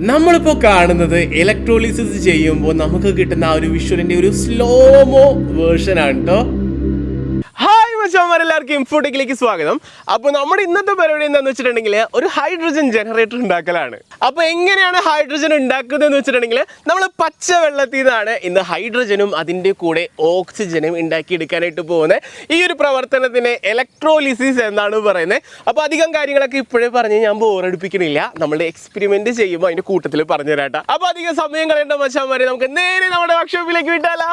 നമ്മളിപ്പോൾ കാണുന്നത് ഇലക്ട്രോളിസിസ് ചെയ്യുമ്പോൾ നമുക്ക് കിട്ടുന്ന ആ ഒരു വിഷ്വലിന്റെ ഒരു സ്ലോമോ വേർഷൻ ആണ് കേട്ടോ എല്ലാവർക്കും ഇൻഫോട്ടിക്കിലേക്ക് സ്വാഗതം. അപ്പോൾ നമ്മുടെ ഇന്നത്തെ പരിപാടി എന്താണെന്ന് വെച്ചിട്ടുണ്ടെങ്കിൽ ഒരു ഹൈഡ്രജൻ ജനറേറ്റർ ഉണ്ടാക്കലാണ്. അപ്പോൾ എങ്ങനെയാണ് ഹൈഡ്രജൻ ഉണ്ടാക്കുന്നത് എന്ന് വെച്ചിട്ടുണ്ടെങ്കിൽ നമ്മൾ പച്ച വെള്ളത്തിൽ നിന്നാണ് ഇന്ന് ഹൈഡ്രജനും അതിന്റെ കൂടെ ഓക്സിജനും ഉണ്ടാക്കിയെടുക്കാനായിട്ട് പോകുന്നത് ഈ ഒരു പ്രവർത്തനത്തിന് ഇലക്ട്രോലിസിസ് എന്നാണ് പറയുന്നത് അപ്പോൾ അധികം കാര്യങ്ങളൊക്കെ ഇപ്പോഴേ പറഞ്ഞ് ഞാൻ ബോറടിപ്പിക്കണില്ല നമ്മൾ എക്സ്പെരിമെന്റ് ചെയ്യുമ്പോൾ അതിന്റെ കൂട്ടത്തിൽ പറഞ്ഞു തരാട്ടോ അപ്പോൾ അധികം സമയം കളയേണ്ട മച്ചാമാരെ നമുക്ക് നേരെ നമ്മുടെ വർക്ക്ഷോപ്പിലേക്ക് വിട്ടാലോ?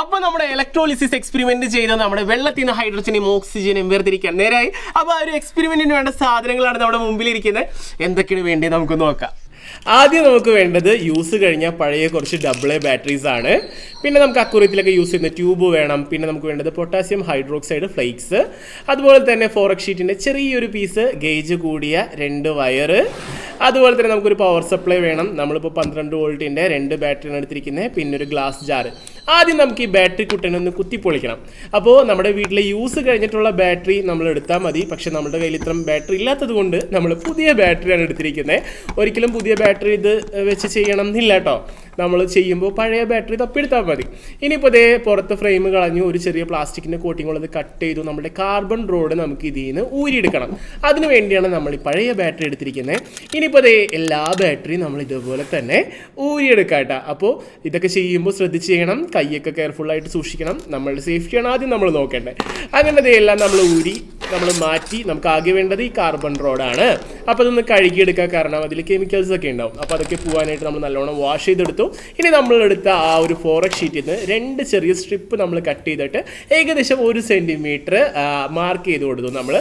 അപ്പൊ നമ്മുടെ ഇലക്ട്രോളിസിസ് എക്സ്പെരിമെന്റ് ചെയ്ത നമ്മുടെ വെള്ളത്തിൽ നിന്ന് ഹൈഡ്രജനും ഓക്സിജനും വേർതിരിക്കാൻ നേരായി. അപ്പോൾ ആ ഒരു എക്സ്പെരിമെന്റിന് വേണ്ട സാധനങ്ങളാണ് നമ്മുടെ മുമ്പിൽ ഇരിക്കുന്നത് എന്തൊക്കെയാണ് വേണ്ടത് നമുക്ക് നോക്കാം. ആദ്യം നമുക്ക് വേണ്ടത് യൂസ് കഴിഞ്ഞ പഴയ കുറച്ച് ഡബിൾ എ ബാറ്ററീസ് ആണ്. പിന്നെ നമുക്ക് അക്കുറത്തിലൊക്കെ യൂസ് ചെയ്യുന്ന ട്യൂബ് വേണം. പിന്നെ നമുക്ക് വേണ്ടത് പൊട്ടാസ്യം ഹൈഡ്രോക്സൈഡ് ഫ്ലേക്സ് അതുപോലെ തന്നെ ഫോറക് ഷീറ്റിന്റെ ചെറിയൊരു പീസ് ഗേജ് കൂടിയ രണ്ട് വയർ അതുപോലെ തന്നെ നമുക്കൊരു പവർ സപ്ലൈ വേണം. നമ്മളിപ്പോൾ പന്ത്രണ്ട് വോൾട്ടിന്റെ രണ്ട് ബാറ്ററിയാണ് എടുത്തിരിക്കുന്നത്. പിന്നെ ഒരു ഗ്ലാസ് ജാറ് ആദ്യം നമുക്ക് ഈ ബാറ്ററി കുട്ടനെ ഒന്ന് കുത്തിപ്പൊളിക്കണം. അപ്പോൾ നമ്മുടെ വീട്ടിലെ യൂസ് കഴിഞ്ഞിട്ടുള്ള ബാറ്ററി നമ്മൾ എടുത്താൽ മതി. പക്ഷേ നമ്മുടെ കയ്യിൽ ഇത്രയും ബാറ്ററി ഇല്ലാത്തത് കൊണ്ട് നമ്മൾ പുതിയ ബാറ്ററിയാണ് എടുത്തിരിക്കുന്നത് ഒരിക്കലും പുതിയ ബാറ്ററി ഇത് വെച്ച് ചെയ്യണം എന്നില്ല കേട്ടോ. നമ്മൾ ചെയ്യുമ്പോൾ പഴയ ബാറ്ററി തപ്പിയെടുത്താൽ മതി. ഇനിയിപ്പോൾ ഇതേ പുറത്ത് ഫ്രെയിം കളഞ്ഞു ഒരു ചെറിയ പ്ലാസ്റ്റിക്കിന്റെ കോട്ടിങ് ഉള്ളത് കട്ട് ചെയ്തു നമ്മുടെ കാർബൺ റോഡ് നമുക്ക് ഇതിൽ നിന്ന് ഊരിയെടുക്കണം. അതിന് വേണ്ടിയാണ് നമ്മൾ ഈ പഴയ ബാറ്ററി എടുത്തിരിക്കുന്നത് ഇനിയിപ്പോൾ അതേ എല്ലാ ബാറ്ററിയും നമ്മൾ ഇതുപോലെ തന്നെ ഊരിയെടുക്കാം കേട്ടോ. അപ്പോൾ ഇതൊക്കെ ചെയ്യുമ്പോൾ ശ്രദ്ധിച്ച് ചെയ്യണം. കൈയൊക്കെ കെയർഫുള്ളായിട്ട് സൂക്ഷിക്കണം. നമ്മളുടെ സേഫ്റ്റിയാണ് ആദ്യം നമ്മൾ നോക്കേണ്ടത്. അങ്ങനെ ഇതെല്ലാം നമ്മൾ ഊരി നമ്മൾ മാറ്റി നമുക്ക് ആകെ വേണ്ടത് ഈ കാർബൺ റോഡാണ് അപ്പോൾ അതൊന്ന് കഴുകിയെടുക്കുക കാരണം അതിൽ കെമിക്കൽസ് ഒക്കെ ഉണ്ടാവും. അപ്പോൾ അതൊക്കെ പോകാനായിട്ട് നമ്മൾ നല്ലോണം വാഷ് ചെയ്തെടുത്തു. ഇനി നമ്മളെടുത്ത ആ ഒരു ഫോറക് ഷീറ്റിൽ നിന്ന് രണ്ട് ചെറിയ സ്ട്രിപ്പ് നമ്മൾ കട്ട് ചെയ്തിട്ട് ഏകദേശം ഒരു സെന്റിമീറ്റർ മാർക്ക് ചെയ്ത് കൊടുത്തു നമ്മൾ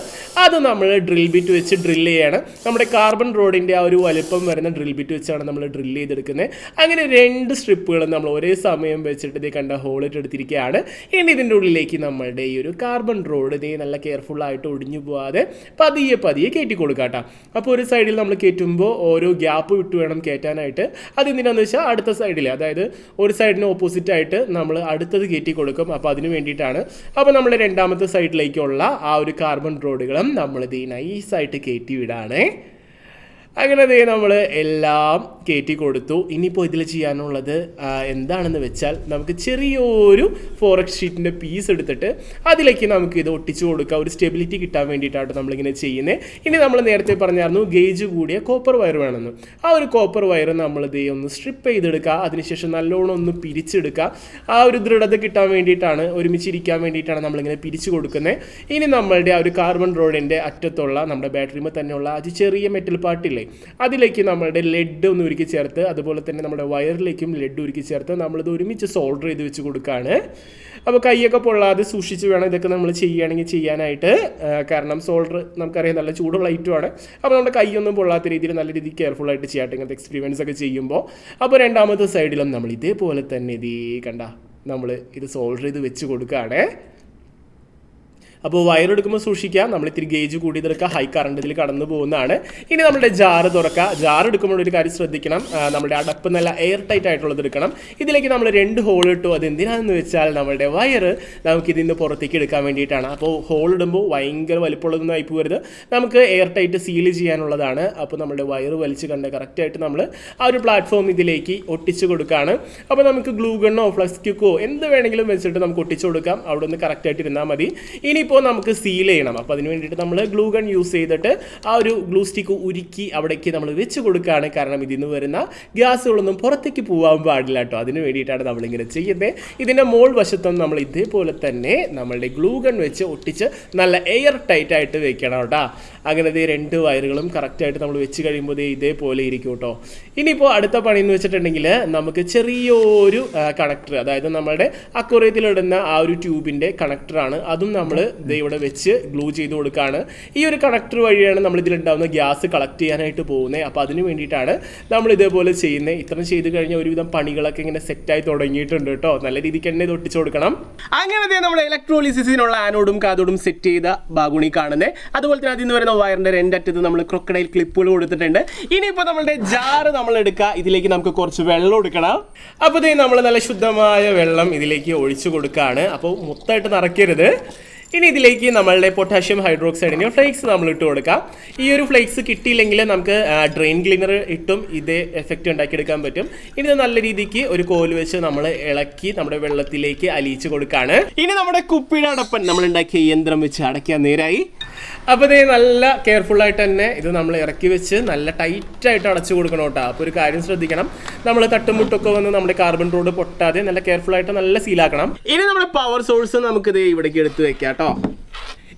അത് നമ്മൾ ഡ്രിൽ ബിറ്റ് വെച്ച് ഡ്രിൽ ചെയ്യണം. നമ്മുടെ കാർബൺ റോഡിന്റെ ആ ഒരു വലിപ്പം വരുന്ന ഡ്രിൽ ബിറ്റ് വെച്ചാണ് നമ്മൾ ഡ്രിൽ ചെയ്തെടുക്കുന്നത് അങ്ങനെ രണ്ട് സ്ട്രിപ്പുകളും നമ്മൾ ഒരേ സമയം വെച്ചിട്ട് ഇതേ കണ്ട ഹോളിട്ട് എടുത്തിരിക്കുകയാണ് ഇനി ഇതിന്റെ ഉള്ളിലേക്ക് നമ്മളുടെ ഈ ഒരു കാർബൺ റോഡ് നല്ല കെയർഫുള്ളായിട്ട് ഒടിഞ്ഞു പോവാതെ പതിയെ പതിയെ കയറ്റി കൊടുക്കാം കേട്ടോ അപ്പോൾ ഒരു സൈഡിൽ നമ്മൾ കയറ്റുമ്പോൾ ഓരോ ഗ്യാപ്പ് വിട്ട് വേണം കയറ്റാനായിട്ട്. അതെന്തിനാന്ന് വെച്ചാൽ അടുത്ത സൈഡിൽ അതായത് ഒരു സൈഡിന് ഓപ്പോസിറ്റ് ആയിട്ട് നമ്മൾ അടുത്തത് കയറ്റി കൊടുക്കും. അപ്പോൾ അതിന് വേണ്ടിയിട്ടാണ്. അപ്പോൾ നമ്മൾ രണ്ടാമത്തെ സൈഡിലേക്കുള്ള ആ ഒരു കാർബൺ റോഡുകളും നമ്മളിത് നൈസായിട്ട് കയറ്റി വിടാണേ. അങ്ങനെ നമ്മൾ എല്ലാം കയറ്റി കൊടുത്തു ഇനിയിപ്പോൾ ഇതിൽ ചെയ്യാനുള്ളത് എന്താണെന്ന് വെച്ചാൽ നമുക്ക് ചെറിയൊരു ഫോറക്സ് ഷീറ്റിന്റെ പീസ് എടുത്തിട്ട് അതിലേക്ക് നമുക്ക് ഇത് ഒട്ടിച്ചു കൊടുക്കുക ഒരു സ്റ്റെബിലിറ്റി കിട്ടാൻ വേണ്ടിയിട്ടാണ് നമ്മളിങ്ങനെ ചെയ്യുന്നത് ഇനി നമ്മൾ നേരത്തെ പറഞ്ഞായിരുന്നു ഗേജ് കൂടിയ കോപ്പർ വയർ വേണമെന്ന്. ആ ഒരു കോപ്പർ വയർ നമ്മൾ ദേ ഒന്ന് സ്ട്രിപ്പ് ചെയ്തെടുക്കുക. അതിനുശേഷം നല്ലോണം ഒന്ന് പിരിച്ചെടുക്കുക. ആ ഒരു ദൃഢത കിട്ടാൻ വേണ്ടിയിട്ടാണ് ഒരുമിച്ചിരിക്കാൻ വേണ്ടിയിട്ടാണ് നമ്മളിങ്ങനെ പിരിച്ചു കൊടുക്കുന്നത് ഇനി നമ്മളുടെ ആ ഒരു കാർബൺ റോഡിന്റെ അറ്റത്തുള്ള നമ്മുടെ ബാറ്ററിമേ തന്നെയുള്ള അത് ചെറിയ മെറ്റൽ പാർട്ടില്ലേ അതിലേക്ക് നമ്മളുടെ ലെഡ് ഒന്ന് ഉരുക്കി ചേർത്ത് അതുപോലെ തന്നെ നമ്മുടെ വയറിലേക്കും ലെഡ് ഉരുക്കി ചേർത്ത് നമ്മളിത് ഒരുമിച്ച് സോൾഡർ ചെയ്ത് വെച്ച് കൊടുക്കുകയാണ് അപ്പോൾ കൈയൊക്കെ പൊള്ളാതെ സൂക്ഷിച്ച് വേണം ഇതൊക്കെ നമ്മൾ ചെയ്യുകയാണെങ്കിൽ ചെയ്യാനായിട്ട്. കാരണം സോൾഡർ നമുക്കറിയാം നല്ല ചൂടുള്ള ഐറ്റമാണ് അപ്പോൾ നമ്മുടെ കൈയൊന്നും പൊള്ളാത്ത രീതിയിൽ നല്ല രീതിയിൽ കെയർഫുൾ ആയിട്ട് ചെയ്യാട്ടെ ഇങ്ങനത്തെ എക്സ്പീരിയൻസ് ഒക്കെ ചെയ്യുമ്പോൾ. അപ്പോൾ രണ്ടാമത്തെ സൈഡിലും നമ്മൾ ഇതേപോലെ തന്നെ ഇതേ കണ്ട നമ്മൾ ഇത് സോൾഡർ ചെയ്ത് വെച്ച് കൊടുക്കുകയാണേ അപ്പോൾ വയർ എടുക്കുമ്പോൾ സൂക്ഷിക്കുക നമ്മൾ ഇത്തിരി ഗേജ് കൂടിയതെടുക്കുക ഹൈ കറണ്ടിൽ കടന്നു പോകുന്നതാണ്. ഇനി നമ്മുടെ ജാറ് തുറക്കുക ജാർ എടുക്കുമ്പോൾ ഒരു കാര്യം ശ്രദ്ധിക്കണം. നമ്മുടെ അടപ്പ് നല്ല എയർ ടൈറ്റ് ആയിട്ടുള്ളത് എടുക്കണം. ഇതിലേക്ക് നമ്മൾ രണ്ട് ഹോൾ ഇട്ടു. അത് എന്തിനാണെന്ന് വെച്ചാൽ നമ്മുടെ വയർ നമുക്ക് ഇതിൽ നിന്ന് പുറത്തേക്ക് എടുക്കാൻ വേണ്ടിയിട്ടാണ്. അപ്പോൾ ഹോൾ ഇടുമ്പോൾ ഭയങ്കര വലിപ്പമുള്ളതൊന്നും ആയി പോകരുത്. നമുക്ക് എയർ ടൈറ്റ് സീൽ ചെയ്യാനുള്ളതാണ്. അപ്പോൾ നമ്മുടെ വയർ വലിച്ച് കണ്ട് കറക്റ്റായിട്ട് നമ്മൾ ആ ഒരു പ്ലാറ്റ്ഫോം ഇതിലേക്ക് ഒട്ടിച്ചു കൊടുക്കുകയാണ്. അപ്പോൾ നമുക്ക് ഗ്ലൂ ഗണ്ണോ ഫ്ലക്സ് എന്ത് വേണമെങ്കിലും വെച്ചിട്ട് നമുക്ക് ഒട്ടിച്ചു കൊടുക്കാം. അവിടെ നിന്ന് കറക്റ്റായിട്ട് ഇരുന്നാൽ മതി. ഇനിയിപ്പോൾ നമുക്ക് സീൽ ചെയ്യണം. അപ്പോൾ അതിന് വേണ്ടിയിട്ട് നമ്മൾ ഗ്ലൂ ഗൺ യൂസ് ചെയ്തിട്ട് ആ ഒരു ഗ്ലൂ സ്റ്റിക്ക് ഉരുക്കി അവിടേക്ക് നമ്മൾ വെച്ച് കൊടുക്കുകയാണ്. കാരണം ഇതിൽ നിന്ന് വരുന്ന ഗ്യാസുകളൊന്നും പുറത്തേക്ക് പോകാൻ പാടില്ല കേട്ടോ. അതിന് വേണ്ടിയിട്ടാണ് നമ്മളിങ്ങനെ ചെയ്യുന്നത്. ഇതിന്റെ മോൾ വശത്തും നമ്മൾ ഇതേപോലെ തന്നെ നമ്മളുടെ ഗ്ലൂ ഗൺ വെച്ച് ഒട്ടിച്ച് നല്ല എയർ ടൈറ്റ് ആയിട്ട് വെക്കണം കേട്ടോ. അങ്ങനെ ഈ രണ്ട് വയറുകളും കറക്റ്റായിട്ട് നമ്മൾ വെച്ച് കഴിയുമ്പോൾ ഇതേപോലെ ഇരിക്കും കേട്ടോ. ഇനിയിപ്പോൾ അടുത്ത പണി എന്ന് വെച്ചിട്ടുണ്ടെങ്കിൽ നമുക്ക് ചെറിയൊരു കണക്ടർ അതായത് നമ്മളുടെ അക്വറിയത്തിലിടുന്ന ആ ഒരു ട്യൂബിന്റെ കണക്ടറാണ് അതും നമ്മൾ ദേ ഇവിടെ വെച്ച് ഗ്ലൂ ചെയ്ത് കൊടുക്കുകയാണ് ഈ ഒരു കണക്ടർ വഴിയാണ് നമ്മൾ ഇതിലുണ്ടാകുന്ന ഗ്യാസ് കളക്ട് ചെയ്യാനായിട്ട് പോകുന്നത് അപ്പോൾ അതിന് വേണ്ടിയിട്ടാണ് നമ്മൾ ഇതേപോലെ ചെയ്യുന്നത് ഇത്രയും ചെയ്ത് കഴിഞ്ഞാൽ ഒരുവിധം പണികളൊക്കെ ഇങ്ങനെ സെറ്റായി തുടങ്ങിയിട്ടുണ്ട് കേട്ടോ. നല്ല രീതിക്ക് തന്നെ ഇത് ഒട്ടിച്ചു കൊടുക്കണം. അങ്ങനെ നമ്മുടെ ഇലക്ട്രോളിസിസിനുള്ള ആനോഡും കാതോടും സെറ്റ് ചെയ്ത ബാഗുണി കാണുന്നത് അതുപോലെ തന്നെ അതിൽ നിന്ന് വരുന്ന വയറിന്റെ രണ്ടറ്റത്ത് നമ്മൾ ക്രൊക്കഡൈൽ ക്ലിപ്പുകൾ കൊടുത്തിട്ടുണ്ട്. ഇനിയിപ്പോൾ നമ്മളുടെ ജാറ് നമ്മൾ എടുക്കുക. ഇതിലേക്ക് നമുക്ക് കുറച്ച് വെള്ളം എടുക്കണം അപ്പോൾ ഇതേ നമ്മൾ നല്ല ശുദ്ധമായ വെള്ളം ഇതിലേക്ക് ഒഴിച്ചു കൊടുക്കുകയാണ് അപ്പോൾ മൊത്തമായിട്ട് നിറയ്ക്കരുത്. ഇനി ഇതിലേക്ക് നമ്മളുടെ പൊട്ടാഷ്യം ഹൈഡ്രോക്സൈഡിന്റെ ഫ്ലേക്സ് നമ്മൾ ഇട്ട് കൊടുക്കാം. ഈ ഒരു ഫ്ലേക്സ് കിട്ടിയില്ലെങ്കിൽ നമുക്ക് ഡ്രെയിൻ ക്ലീനർ ഇട്ടും ഇതേ എഫക്റ്റ് ഉണ്ടാക്കിയെടുക്കാൻ പറ്റും. ഇനി നല്ല രീതിക്ക് ഒരു കോൽ വെച്ച് നമ്മൾ ഇളക്കി നമ്മുടെ വെള്ളത്തിലേക്ക് അലിയിച്ച് കൊടുക്കാണ്. ഇനി നമ്മുടെ കുപ്പിയുടെ അടപ്പൻ നമ്മൾ ഉണ്ടാക്കിയ യന്ത്രം വെച്ച് അടയ്ക്കാൻ നേരായി. അപ്പോൾ ഇതേ നല്ല കെയർഫുൾ ആയിട്ട് തന്നെ ഇത് നമ്മൾ ഇറക്കി വെച്ച് നല്ല ടൈറ്റായിട്ട് അടച്ചു കൊടുക്കണം കേട്ടോ. അപ്പോൾ ഒരു കാര്യം ശ്രദ്ധിക്കണം. നമ്മൾ തട്ടുമുട്ടൊക്കെ വന്ന് നമ്മുടെ കാർബൺ റോഡ് പൊട്ടാതെ നല്ല കെയർഫുൾ ആയിട്ട് നല്ല സീലാക്കണം ഇനി നമ്മുടെ പവർ സോഴ്സ് നമുക്കിത് ഇവിടേക്ക് എടുത്ത് വെക്കാം കേട്ടോ.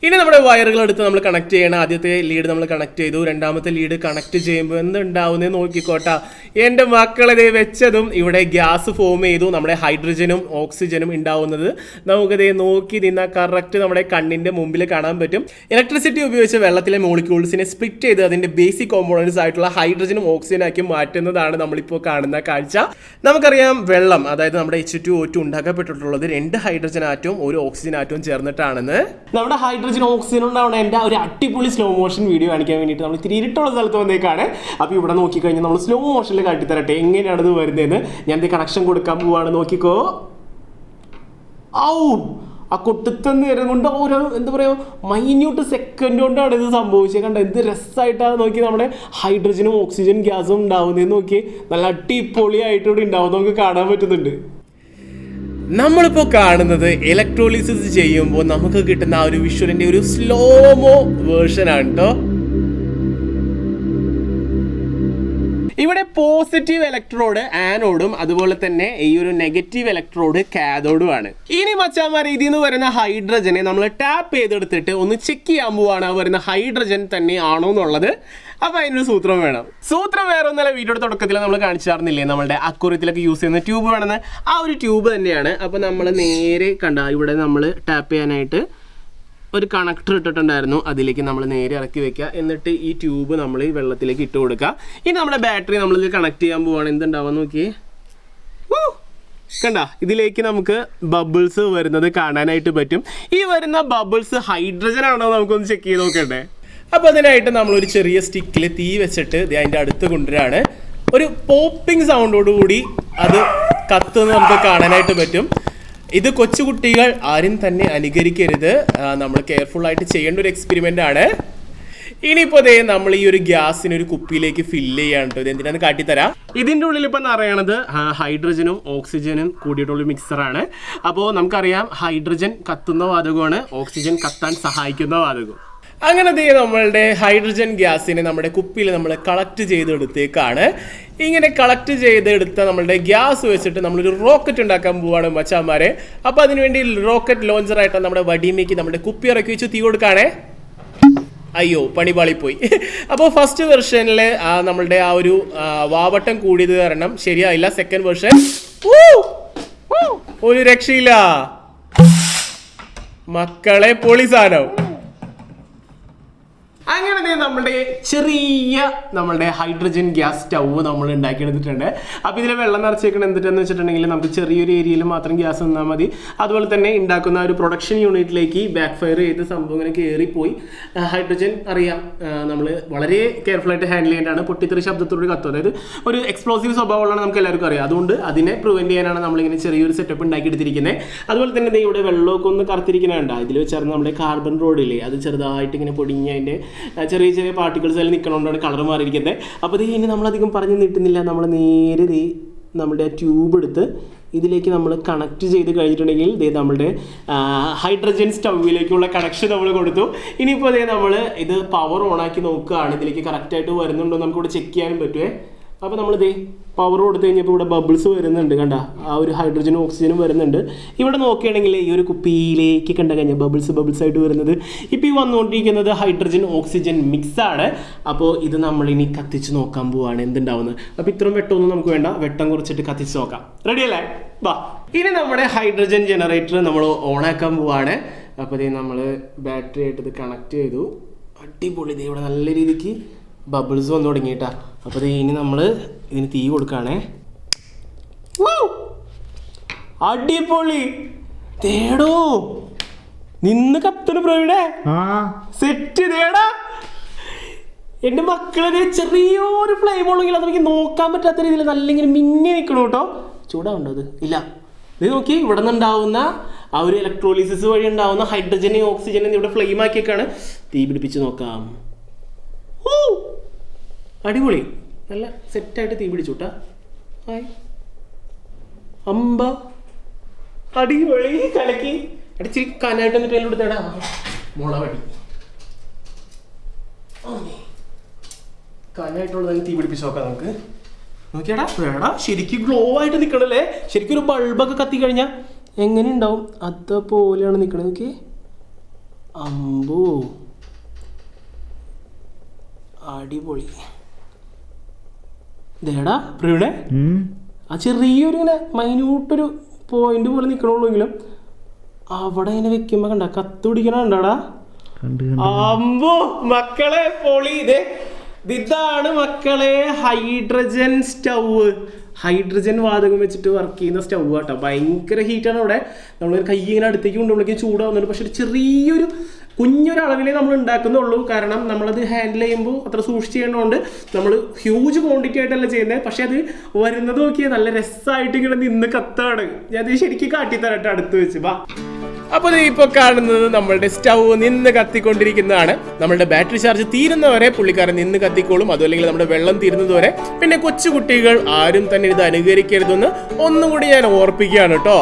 ഇനി നമ്മുടെ വയറുകൾ എടുത്ത് നമ്മൾ കണക്ട് ചെയ്യണം. ആദ്യത്തെ ലീഡ് നമ്മൾ കണക്ട് ചെയ്തു. രണ്ടാമത്തെ ലീഡ് കണക്ട് ചെയ്യുമ്പോൾ എന്തുണ്ടാവുന്നത് നോക്കിക്കോട്ട. എന്റെ മക്കളത് വെച്ചതും ഇവിടെ ഗ്യാസ് ഫോം ചെയ്തു. നമ്മുടെ ഹൈഡ്രജനും ഓക്സിജനും ഉണ്ടാവുന്നത്. നമുക്കത് നോക്കി നിന്നാൽ കറക്റ്റ് നമ്മുടെ കണ്ണിന്റെ മുമ്പിൽ കാണാൻ പറ്റും. ഇലക്ട്രിസിറ്റി ഉപയോഗിച്ച് വെള്ളത്തിലെ മോളിക്യൂൾസിനെ സ്പ്ലിറ്റ് ചെയ്ത് അതിന്റെ ബേസിക് കോമ്പോണൻസ് ആയിട്ടുള്ള ഹൈഡ്രജനും ഓക്സിജനും ആക്കി മാറ്റുന്നതാണ് നമ്മളിപ്പോൾ കാണുന്ന കാഴ്ച. നമുക്കറിയാം വെള്ളം അതായത് നമ്മുടെ എച്ച് ടു ഒറ്റ ഉണ്ടാക്കപ്പെട്ടിട്ടുള്ളത് രണ്ട് ഹൈഡ്രജൻ ആറ്റവും ഒരു ഓക്സിജൻ ആറ്റവും ചേർന്നിട്ടാണെന്ന്. നമ്മുടെ ഹൈഡ്രജൻ ഓക്സിജൻ ഉണ്ടാവുന്ന എന്റെ ഒരു അടിപൊളി സ്ലോ മോഷൻ വീഡിയോ കാണിക്കാൻ വേണ്ടിയിട്ട് നമ്മൾ ഇത്തിരി ഇരുട്ടുള്ള സ്ഥലത്ത് വന്നേക്കാണ്. അപ്പോൾ ഇവിടെ നോക്കിക്കഴിഞ്ഞാൽ നമ്മൾ സ്ലോ മോഷനിൽ കാട്ടിത്തരട്ടെ എങ്ങനെയാണ് ഇത് വരുന്നതെന്ന് ഞാൻ ഇത് കണക്ഷൻ കൊടുക്കാൻ പോവാണ്. നോക്കിക്കോ. ഔ! ആ കൊട്ടുത്ത നേരം കൊണ്ട് ഓരോ എന്താ പറയുക മൈന്യൂട്ട് സെക്കൻഡ് കൊണ്ടാണ് ഇത് സംഭവിച്ചത് കണ്ട? എന്ത് രസമായിട്ടാണ് നോക്കി നമ്മുടെ ഹൈഡ്രജനും ഓക്സിജൻ ഗ്യാസും ഉണ്ടാവുന്നതെന്ന് നോക്കി നല്ല അടിപൊളിയായിട്ട് ഇവിടെ ഉണ്ടാവും. നമുക്ക് കാണാൻ പറ്റുന്നുണ്ട്. നമ്മളിപ്പോൾ കാണുന്നത് ഇലക്ട്രോളിസിസ് ചെയ്യുമ്പോൾ നമുക്ക് കിട്ടുന്ന ആ ഒരു വിഷ്വലിന്റെ ഒരു സ്ലോമോ വേർഷൻ ആണ് കേട്ടോ ഇവിടെ പോസിറ്റീവ് ഇലക്ട്രോഡ് ആനോഡും അതുപോലെ തന്നെ ഈ ഒരു നെഗറ്റീവ് ഇലക്ട്രോഡ് കാഥോഡുമാണ് ഇനി മച്ചാമാർ ഇതിൽ നിന്ന് വരുന്ന ഹൈഡ്രജനെ നമ്മൾ ടാപ്പ് ചെയ്തെടുത്തിട്ട് ഒന്ന് ചെക്ക് ചെയ്യാൻ പോവാണ്. വരുന്ന ഹൈഡ്രജൻ തന്നെ ആണോ എന്നുള്ളത്. അപ്പൊ അതിനൊരു സൂത്രം വേണം. സൂത്രം വേറെ ഒന്നല്ല വീഡിയോയുടെ തുടക്കത്തിൽ നമ്മൾ കാണിച്ചാർന്നില്ലേ നമ്മുടെ അക്കുറത്തിലൊക്കെ യൂസ് ചെയ്യുന്ന ട്യൂബ് വേണമെന്ന് ആ ഒരു ട്യൂബ് തന്നെയാണ്. അപ്പൊ നമ്മൾ നേരെ കണ്ട ഇവിടെ നമ്മൾ ടാപ്പ് ചെയ്യാനായിട്ട് ഒരു കണക്ടർ ഇട്ടിട്ടുണ്ടായിരുന്നു. അതിലേക്ക് നമ്മൾ നേരെ ഇറക്കി വെക്കുക. എന്നിട്ട് ഈ ട്യൂബ് നമ്മൾ ഈ വെള്ളത്തിലേക്ക് ഇട്ട് കൊടുക്കുക. ഇനി നമ്മുടെ ബാറ്ററി നമ്മളിൽ കണക്ട് ചെയ്യാൻ പോവാണ്. എന്തുണ്ടാവാൻ നോക്കിയേ? ഊ! കണ്ട? ഇതിലേക്ക് നമുക്ക് ബബിൾസ് വരുന്നത് കാണാനായിട്ട് പറ്റും. ഈ വരുന്ന ബബിൾസ് ഹൈഡ്രജൻ ആണോ നമുക്കൊന്ന് ചെക്ക് ചെയ്ത് നോക്കണ്ടേ? അപ്പോൾ അതിനായിട്ട് നമ്മളൊരു ചെറിയ സ്റ്റിക്കിൽ തീ വെച്ചിട്ട് അതിന്റെ അടുത്ത് കൊണ്ടുവരാണ് ഒരു പോപ്പിംഗ് സൗണ്ടോടുകൂടി അത് കത്തുന്നത് നമുക്ക് കാണാനായിട്ട് പറ്റും. ഇത് കൊച്ചുകുട്ടികൾ ആരും തന്നെ അനുകരിക്കരുത്. നമ്മൾ കെയർഫുൾ ആയിട്ട് ചെയ്യേണ്ട ഒരു എക്സ്പെരിമെന്റ് ആണ്. ഇനിയിപ്പോൾ ദേ നമ്മൾ ഈ ഒരു ഗ്യാസിന് ഒരു കുപ്പിയിലേക്ക് ഫില്ല് ചെയ്യാണ്ടോ ഇത് എന്തിനാണ് കാട്ടിത്തരാം. ഇതിന്റെ ഉള്ളിൽ ഇപ്പം അറിയണത് ഹൈഡ്രജനും ഓക്സിജനും കൂടിയിട്ടുള്ള മിക്സറാണ് അപ്പോൾ നമുക്കറിയാം ഹൈഡ്രജൻ കത്തുന്ന വാതകമാണ് ഓക്സിജൻ കത്താൻ സഹായിക്കുന്ന വാതകവും അങ്ങനെ ദേ നമ്മളുടെ ഹൈഡ്രജൻ ഗ്യാസിനെ നമ്മുടെ കുപ്പിയിൽ നമ്മൾ കളക്ട് ചെയ്തെടുത്തേക്കാണ്. ഇങ്ങനെ കളക്ട് ചെയ്തെടുത്ത നമ്മളുടെ ഗ്യാസ് വെച്ചിട്ട് നമ്മളൊരു റോക്കറ്റ് ഉണ്ടാക്കാൻ പോവാണ് മച്ചാന്മാരെ. അപ്പോൾ അതിനുവേണ്ടി റോക്കറ്റ് ലോഞ്ചറായിട്ട് നമ്മുടെ വടിമേക്ക് നമ്മുടെ കുപ്പി ഇറക്കി വെച്ച് തീ കൊടുക്കാണേ. അയ്യോ പണി പാളിപ്പോയി. അപ്പോൾ ഫസ്റ്റ് വെർഷനിൽ നമ്മളുടെ ആ ഒരു വാവട്ടം കൂടിയത് കാരണം ശരിയായില്ല. സെക്കൻഡ് വെർഷൻ ഒരു രക്ഷയില്ല. മക്കളെ പൊളി സാധനം. അങ്ങനെ നമ്മുടെ ചെറിയ നമ്മുടെ ഹൈഡ്രജൻ ഗ്യാസ് സ്റ്റൗവ് നമ്മൾ ഉണ്ടാക്കിയെടുത്തിട്ടുണ്ട്. അപ്പോൾ ഇതിൽ വെള്ളം നിറച്ചേക്കണം എന്തിട്ടെന്ന് വെച്ചിട്ടുണ്ടെങ്കിൽ നമുക്ക് ചെറിയൊരു ഏരിയയിൽ മാത്രം ഗ്യാസ് നിന്നാൽ മതി. അതുപോലെ തന്നെ ഉണ്ടാക്കുന്ന ഒരു പ്രൊഡക്ഷൻ യൂണിറ്റിലേക്ക് ബാക്ക് ഫയർ ചെയ്ത് സംഭവം ഇങ്ങനെ കയറിപ്പോയി ഹൈഡ്രജൻ അറിയാം. നമ്മൾ വളരെ കെയർഫുൾ ആയിട്ട് ഹാൻഡിൽ ചെയ്യേണ്ടതാണ്. പൊട്ടിത്തെറി ശബ്ദത്തോട് കത്തും. അതായത് ഒരു എക്സ്പ്ലോസീവ് സ്വഭാവമുള്ളതാണ് നമുക്ക് എല്ലാവർക്കും അറിയാം. അതുകൊണ്ട് അതിനെ പ്രിവെന്റ് ചെയ്യാനാണ് നമ്മളിങ്ങനെ ചെറിയൊരു സെറ്റപ്പ് ഉണ്ടാക്കിയെടുത്തിരിക്കുന്നത് അതുപോലെ തന്നെ ഇവിടെ വെള്ളമൊക്കെ ഒന്ന് കറുത്തിരിക്കുന്നുണ്ട് ഇതിൽ വെച്ചായിരുന്നു നമ്മുടെ കാർബൺ റോഡില്ലേ അത് ചെറുതായിട്ട് ഇങ്ങനെ പൊടിഞ്ഞ് അതിന്റെ ചെറിയ ചെറിയ പാർട്ടിക്കിൾസ് അതിൽ നിൽക്കണോണ്ടാണ് കളർ മാറിയിരിക്കുന്നത്. അപ്പോൾ ഇത് ഇനി നമ്മളധികം പറഞ്ഞ് നീട്ടുന്നില്ല. നമ്മൾ നേരെ ദേ നമ്മുടെ ട്യൂബ് എടുത്ത് ഇതിലേക്ക് നമ്മൾ കണക്ട് ചെയ്ത് കഴിഞ്ഞിട്ടുണ്ടെങ്കിൽ ദേ നമ്മുടെ ഹൈഡ്രജൻ സ്റ്റൗവിലേക്കുള്ള കണക്ഷൻ നമ്മൾ കൊടുത്തു. ഇനിയിപ്പോൾ ദേ നമ്മൾ ഇത് പവർ ഓൺ ആക്കി നോക്കുകയാണ്. ഇതിലേക്ക് കറക്റ്റായിട്ട് വരുന്നുണ്ടോ നമുക്കിവിടെ ചെക്ക് ചെയ്യാനും പറ്റുമേ അപ്പോൾ ദേ പവർ കൊടുത്തു കഴിഞ്ഞപ്പോൾ ഇവിടെ ബബിൾസ് വരുന്നുണ്ട് കണ്ട? ആ ഒരു ഹൈഡ്രജനും ഓക്സിജനും വരുന്നുണ്ട്. ഇവിടെ നോക്കുകയാണെങ്കിൽ ഈ ഒരു കുപ്പിയിലേക്ക് കണ്ട കഴിഞ്ഞാൽ ബബിൾസ് ബബിൾസ് ആയിട്ട് വരുന്നത്. ഇപ്പോൾ ഈ വന്നുകൊണ്ടിരിക്കുന്നത് ഹൈഡ്രജൻ ഓക്സിജൻ മിക്സ് ആണ്. അപ്പോൾ ഇത് നമ്മൾ ഇനി കത്തിച്ച് നോക്കാൻ പോവാണ്. എന്തുണ്ടാവുന്നത്? അപ്പോൾ ഇത്രയും വെട്ടമൊന്നും നമുക്ക് വേണ്ട. വെട്ടം കുറച്ചിട്ട് കത്തിച്ച് നോക്കാം. റെഡി അല്ലേ? വാ. ഇനി നമ്മുടെ ഹൈഡ്രജൻ ജനറേറ്റർ നമ്മൾ ഓണാക്കാൻ പോവാണ്. അപ്പോൾ ഇത് നമ്മൾ ബാറ്ററി ആയിട്ട് ഇത് കണക്ട് ചെയ്തു. അടിപൊളി ഇത് ഇവിടെ നല്ല രീതിക്ക് ബബിൾസ് വന്നു തുടങ്ങിയിട്ടാ. അപ്പോൾ ഇനി നമ്മൾ ഇതിന് തീ കൊടുക്കുകയാണേ! അടിപൊളി! തേടോ! നിന്ന് കത്തണ പ്രവീണേ സെറ്റ് തേടാ. എന്റെ മക്കളെ ചെറിയൊരു ഫ്ലെയിം ഉള്ളെങ്കിൽ അത് എനിക്ക് നോക്കാൻ പറ്റാത്ത രീതിയിൽ നല്ല ഇങ്ങനെ മിന്നി നിൽക്കണം കേട്ടോ. ചൂടാവുണ്ടോ അത്? ഇല്ല. ഇത് നോക്കി ഇവിടെ നിന്നുണ്ടാവുന്ന ആ ഒരു ഇലക്ട്രോളിസിസ് വഴി ഉണ്ടാവുന്ന ഹൈഡ്രജനെയും ഓക്സിജനെയും ഇവിടെ ഫ്ലെയിം ആക്കിയൊക്കെയാണ് തീ പിടിപ്പിച്ച് നോക്കാം. ഊ! അടിപൊളി. നല്ല സെറ്റായിട്ട് തീ പിടിച്ചു ഹായ് അമ്പ. അടിപൊളി. കലക്കി. അടിച്ചിരി കാനായിട്ട് എന്നിട്ട് എല്ലാം എടുത്തേടാ മുളവടി. കനായിട്ടുള്ളത് തീ പിടിപ്പിച്ച് നോക്കാം നമുക്ക്. നോക്കിയാടാ വേടാ. ശരിക്കും ഗ്ലോ ആയിട്ട് നിൽക്കണല്ലേ ശരിക്കും ഒരു ബൾബൊക്കെ കത്തി കഴിഞ്ഞാൽ എങ്ങനെ ഉണ്ടാവും അതുപോലെയാണ് നിൽക്കണത് നോക്കി. അമ്പോ. അടിപൊളി. ദേടാ പ്രിയുടെ ആ ചെറിയൊരു ഇങ്ങനെ മൈന്യൂട്ടൊരു പോയിന്റ് പോലെ നിൽക്കണുള്ളൂങ്കിലും അവിടെ ഇങ്ങനെ വെക്കുമ്പോ കണ്ട കത്ത് കണ്ട് അമ്പോ മക്കളെ പൊളി. ഇതേ ഇതാണ് മക്കളെ ഹൈഡ്രജൻ സ്റ്റൗവ് ഹൈഡ്രജൻ വാതകം വെച്ചിട്ട് വർക്ക് ചെയ്യുന്ന സ്റ്റൗ കേട്ടോ. ഭയങ്കര ഹീറ്റാണ് അവിടെ. നമ്മൾ കൈ ഇങ്ങനെ അടുത്തേക്ക് കൊണ്ടുപോകുമ്പോഴേക്കും ചൂടാവുന്നുണ്ട്. പക്ഷെ ഒരു ചെറിയൊരു കുഞ്ഞൊരളവിലേ നമ്മൾ ഉണ്ടാക്കുന്നുള്ളൂ. കാരണം നമ്മളത് ഹാൻഡിൽ ചെയ്യുമ്പോൾ അത്ര സൂക്ഷിച്ച് ചെയ്യണോണ്ട് നമ്മൾ ഹ്യൂജ് ക്വാണ്ടിറ്റി ആയിട്ടല്ല ചെയ്യുന്നത് പക്ഷെ അത് വരുന്നത് നോക്കിയാൽ നല്ല രസമായിട്ട് ഇങ്ങനെ നിന്ന് കത്താണ്. ഞാൻ ശരിക്കും കാട്ടിത്തരട്ടെ അടുത്ത് വെച്ച്. വാ. അപ്പോൾ ഇപ്പോൾ കാണുന്നത് നമ്മളുടെ സ്റ്റൗ നിന്ന് കത്തിക്കൊണ്ടിരിക്കുന്നതാണ്. നമ്മളുടെ ബാറ്ററി ചാർജ് തീരുന്നവരെ പുള്ളിക്കാരൻ നിന്ന് കത്തിക്കോളും. അതുമല്ലെങ്കിൽ നമ്മുടെ വെള്ളം തീരുന്നതുവരെ. പിന്നെ കൊച്ചു കുട്ടികൾ ആരും തന്നെ ഇത് അനുകരിക്കരുതെന്ന് ഒന്നുകൂടി ഞാൻ ഓർപ്പിക്കുകയാണ് കേട്ടോ.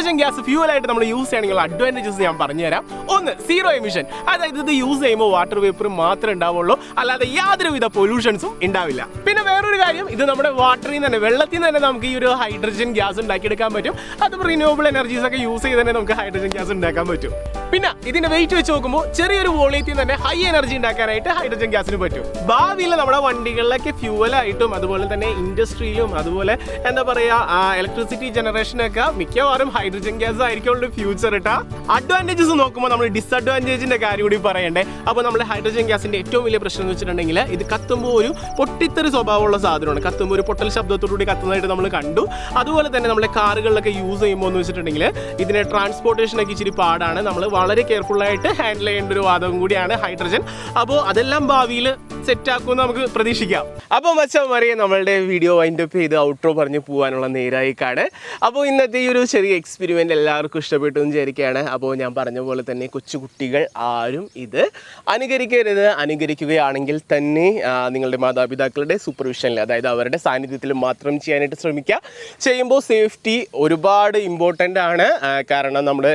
ഹൈഡ്രജൻ ഗ്യാസ് ഫ്യൂവൽ ആയിട്ട് നമ്മൾ യൂസ് ചെയ്യണമെങ്കിൽ അഡ്വാന്റേജസ് ഞാൻ പറഞ്ഞുതരാം. ഒന്ന് സീറോ എമിഷൻ അതായത് ഇത് യൂസ് ചെയ്യുമ്പോൾ വാട്ടർ വേപ്പർ മാത്രമേ ഉണ്ടാവുള്ളൂ. അല്ലാതെ യാതൊരുവിധ പൊല്യൂഷൻസും ഉണ്ടാവില്ല. പിന്നെ വേറൊരു കാര്യം ഇത് നമ്മുടെ വാട്ടറിൽ നിന്ന് തന്നെ വെള്ളത്തിൽ നിന്ന് തന്നെ നമുക്ക് ഈ ഒരു ഹൈഡ്രജൻ ഗ്യാസ് ഉണ്ടാക്കിയെടുക്കാൻ പറ്റും. അതും റിന്യൂവബിൾ എനർജീസ് ഒക്കെ യൂസ് ചെയ്ത് തന്നെ നമുക്ക് ഹൈഡ്രജൻ ഗ്യാസ് ഉണ്ടാക്കാൻ പറ്റും. പിന്നെ ഇതിന്റെ വെയിറ്റ് വെച്ച് നോക്കുമ്പോൾ ചെറിയൊരു വോളിയത്തിൽ തന്നെ ഹൈ എനർജി ഉണ്ടാക്കാനായിട്ട് ഹൈഡ്രജൻ ഗ്യാസിന് പറ്റും. ഭാവിയിൽ നമ്മുടെ വണ്ടികളിലൊക്കെ ഫ്യൂവലായിട്ടും അതുപോലെ തന്നെ ഇൻഡസ്ട്രിയിലും അതുപോലെ എന്താ പറയാ ഇലക്ട്രിസിറ്റി ജനറേഷനൊക്കെ മിക്കവാറും ഹൈഡ്രജൻ ഗ്യാസ് ആയിരിക്കും ഫ്യൂച്ചർ ഇട്ടാ അഡ്വാന്റേജസ് നോക്കുമ്പോൾ നമ്മൾ ഡിസ്അഡ്വാന്റേജിന്റെ കാര്യം കൂടി പറയണ്ടേ. അപ്പോൾ നമ്മൾ ഹൈഡ്രജൻ ഗ്യാസിന്റെ ഏറ്റവും വലിയ പ്രശ്നം എന്ന് വെച്ചിട്ടുണ്ടെങ്കിൽ ഇത് കത്തുമ്പോൾ ഒരു പൊട്ടിത്തെറി സ്വഭാവമുള്ള സാധനമാണ്. കത്തുമ്പോൾ ഒരു പൊട്ടൽ ശബ്ദത്തോടുകൂടി കത്തുന്നതായിട്ട് നമ്മൾ കണ്ടു. അതുപോലെ തന്നെ നമ്മുടെ കാറുകളിലൊക്കെ യൂസ് ചെയ്യുമ്പോൾ എന്ന് വെച്ചിട്ടുണ്ടെങ്കിൽ ഇതിനെ ട്രാൻസ്പോർട്ടേഷനൊക്കെ ഇച്ചിരി പാടാണ്. നമ്മൾ വളരെ കെയർഫുൾ ആയിട്ട് ഹാൻഡിൽ ചെയ്യേണ്ട ഒരു വാദം കൂടിയാണ് ഹൈഡ്രജൻ അപ്പോൾ അതെല്ലാം ഭാവിയിൽ സെറ്റ് ആക്കും നമുക്ക് പ്രതീക്ഷിക്കാം. അപ്പോൾ മച്ചമാരെ നമ്മളുടെ വീഡിയോ വൈൻഡ് അപ്പ് ചെയ്ത് ഔട്ട്രോ പറഞ്ഞ് പോകാനുള്ള നേരായിക്കാണ് അപ്പോൾ ഇന്നത്തെ ഈ ഒരു ചെറിയ എക്സ്പെരിമെന്റ് എല്ലാവർക്കും ഇഷ്ടപ്പെട്ടു എന്ന് വിചാരിക്കുകയാണ്. അപ്പോൾ ഞാൻ പറഞ്ഞ പോലെ തന്നെ കൊച്ചു കുട്ടികൾ ആരും ഇത് അനുകരിക്കരുത്. അനുകരിക്കുകയാണെങ്കിൽ തന്നെ നിങ്ങളുടെ മാതാപിതാക്കളുടെ സൂപ്പർവിഷനിൽ അതായത് അവരുടെ സാന്നിധ്യത്തിൽ മാത്രം ചെയ്യാനായിട്ട് ശ്രമിക്കുക. ചെയ്യുമ്പോൾ സേഫ്റ്റി ഒരുപാട് ഇമ്പോർട്ടന്റ് ആണ്. കാരണം നമ്മുടെ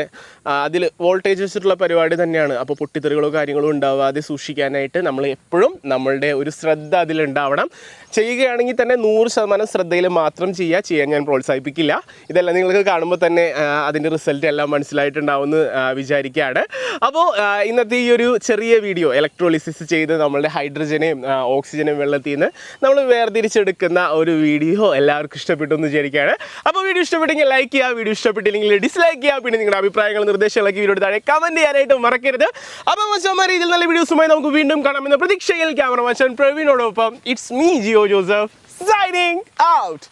അതിൽ വോൾട്ടേജ് വെച്ചിട്ടുള്ള പരിപാടി തന്നെയാണ്. അപ്പോൾ പൊട്ടിത്തെറികളോ കാര്യങ്ങളോ ഉണ്ടാവാതെ സൂക്ഷിക്കാനായിട്ട് നമ്മൾ എപ്പോഴും നമ്മളുടെ ഒരു ശ്രദ്ധ അതിലുണ്ടാവണം. ചെയ്യുകയാണെങ്കിൽ തന്നെ നൂറ് ശതമാനം ശ്രദ്ധയിൽ മാത്രം ചെയ്യുക. ചെയ്യാൻ ഞാൻ പ്രോത്സാഹിപ്പിക്കില്ല. ഇതെല്ലാം നിങ്ങൾക്ക് കാണുമ്പോൾ തന്നെ അതിന്റെ റിസൾട്ട് എല്ലാം മനസ്സിലായിട്ടുണ്ടാവുമെന്ന് വിചാരിക്കുകയാണ്. അപ്പോൾ ഇന്നത്തെ ഈ ഒരു ചെറിയ വീഡിയോ ഇലക്ട്രോളിസിസ് ചെയ്ത് നമ്മളുടെ ഹൈഡ്രജനെയും ഓക്സിജനും ഓക്സിജനെയും വെള്ളത്തിൽ നിന്ന് നമ്മൾ വേർതിരിച്ചെടുക്കുന്ന ഒരു വീഡിയോ എല്ലാവർക്കും ഇഷ്ടപ്പെട്ടു എന്ന് വിചാരിക്കുകയാണ്. അപ്പോൾ വീഡിയോ ഇഷ്ടപ്പെട്ടെങ്കിൽ ലൈക്ക് ചെയ്യുക വീഡിയോ ഇഷ്ടപ്പെട്ടില്ലെങ്കിൽ ഡിസ്ലൈക്ക് ചെയ്യുക പിന്നെ നിങ്ങളുടെ അഭിപ്രായങ്ങൾ നിർദ്ദേശങ്ങളൊക്കെ വീഡിയോ താഴെ കമന്റ് ചെയ്യാനായിട്ട് മറക്കരുത്. അപ്പോൾ മച്ചന്മാരെ ഇതിൽ നല്ല വീഡിയോസുമായി നമുക്ക് വീണ്ടും കാണാമെന്ന പ്രതീക്ഷയിൽ ക്യാമറ മച്ചൻ പ്രവീണോടൊപ്പം. It's me Jio Joseph signing out